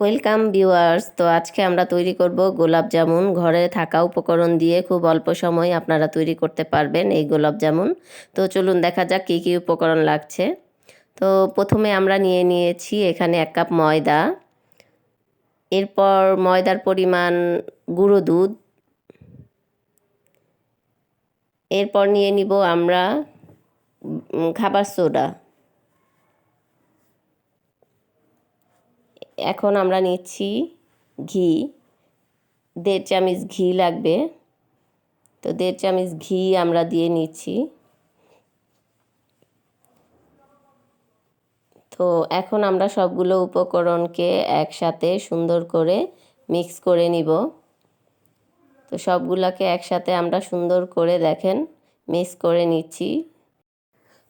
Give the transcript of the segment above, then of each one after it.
Welcome viewers তো আজকে আমরা তৈরি করব গোলাপ জামুন। ঘরে থাকা উপকরণ দিয়ে খুব অল্প সময় আপনারা তৈরি করতে পারবেন এই গোলাপ জামুন। তো চলুন দেখা যাক কী কী উপকরণ লাগছে। তো প্রথমে আমরা নিয়ে নিয়েছি এখানে এক কাপ ময়দা। এরপর ময়দার পরিমাণ গুঁড়ো দুধ। এরপর নিয়ে নিব আমরা খাবার সোডা। এখন আমরা নিচ্ছি ঘি। দেড় চামচ ঘি লাগবে। তো দেড় চামচ ঘি আমরা দিয়ে নিচ্ছি। তো এখন আমরা সবগুলো উপকরণকে একসাথে সুন্দর করে মিক্স করে নিব। তো সবগুলোকে একসাথে আমরা সুন্দর করে দেখেন, মিক্স করে নিচ্ছি।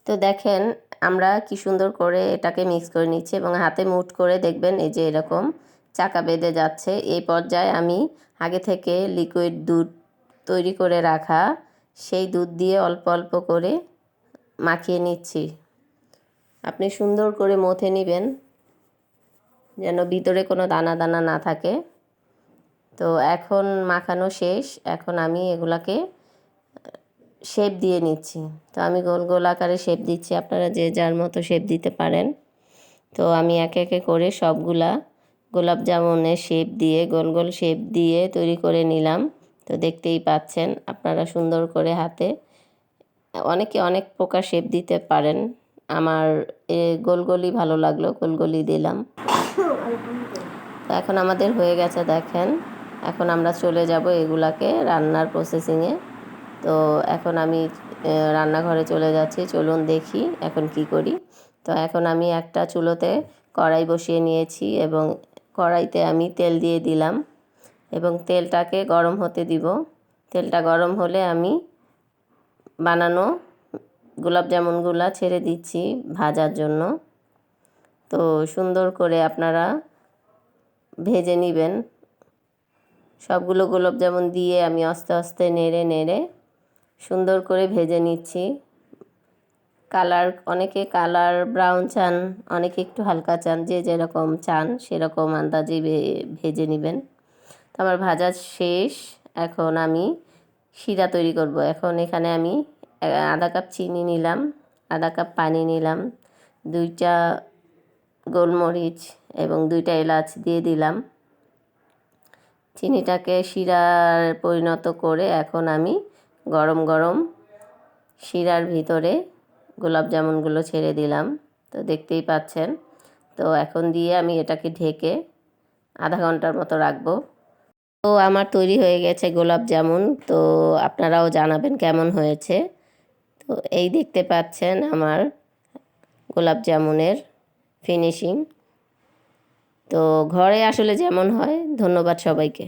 তো দেখেন আমরা কি সুন্দর করে এটাকে মিক্স করে নিচ্ছি এবং হাতে মুট করে দেখবেন এই যে এরকম চাকা বেঁধে যাচ্ছে। এই পর্যায়ে আমি আগে থেকে লিকুইড দুধ তৈরি করে রাখা সেই দুধ দিয়ে অল্প অল্প করে মাখিয়ে নিচ্ছি। আপনি সুন্দর করে মথে নেবেন যেন ভিতরে কোনো দানা দানা না থাকে। তো এখন মাখানো শেষ। এখন আমি এগুলাকে শেপ দিয়ে নিচ্ছি। তো আমি গোল গোল আকারে শেপ দিচ্ছি। আপনারা যে যার মতো শেপ দিতে পারেন। তো আমি একে একে করে সবগুলা গোলাপ জামুনের শেপ দিয়ে, গোল গোল শেপ দিয়ে তৈরি করে নিলাম। তো দেখতেই পাচ্ছেন, আপনারা সুন্দর করে হাতে অনেকে অনেক প্রকার শেপ দিতে পারেন। আমার এ গোলগলি ভালো লাগল গোলগলি দিলাম। তো এখন আমাদের হয়ে গেছে, দেখেন। এখন আমরা চলে যাব এগুলাকে রান্নার প্রসেসিংয়ে তো এখন আমি রান্নাঘরে চলে যাচ্ছি। চলুন দেখি এখন কি করি। তো এখন আমি একটা চুলোতে কড়াই বসিয়ে নিয়েছি এবং কড়াইতে আমি তেল দিয়ে দিলাম এবং তেলটাকে গরম হতে দিব। তেলটা গরম হলে আমি বানানো গোলাপ জামুনগুলা ছেড়ে দিচ্ছি ভাজার জন্য। তো সুন্দর করে আপনারা ভেজে নেবেন। সবগুলো গোলাপ জামুন দিয়ে আমি আস্তে আস্তে নেড়ে নেড়ে সুন্দর করে ভেজে নিচ্ছি। কালার, অনেকে কালার ব্রাউন চান, অনেকে একটু হালকা চান, যে যেরকম চান সেরকম আন্দাজে ভেজে নেবেন। তো আমার ভাজা শেষ, এখন আমি শিরা তৈরি করব। এখন এখানে আমি আধা কাপ চিনি নিলাম, আধা কাপ পানি নিলাম, দুইটা গোলমরিচ এবং দুইটা এলাচ দিয়ে দিলাম। চিনিটাকে শিরার পরিণত করে এখন আমি গরম গরম। শিরার ভিতরে গোলাপ জামুনগুলো ছেড়ে দিলাম, তো দেখতেই পাচ্ছেন। তো এখন দিয়ে আমি এটাকে ঢেকে আধা ঘণ্টার মতো রাখব। তো আমার তৈরি হয়ে গেছে গোলাপ জামুন, তো আপনারাও জানাবেন কেমন হয়েছে। তো এই দেখতে পাচ্ছেন আমার গোলাপ জামুনের ফিনিশিং তো ঘরে আসলে যেমন হয়, ধন্যবাদ সবাইকে।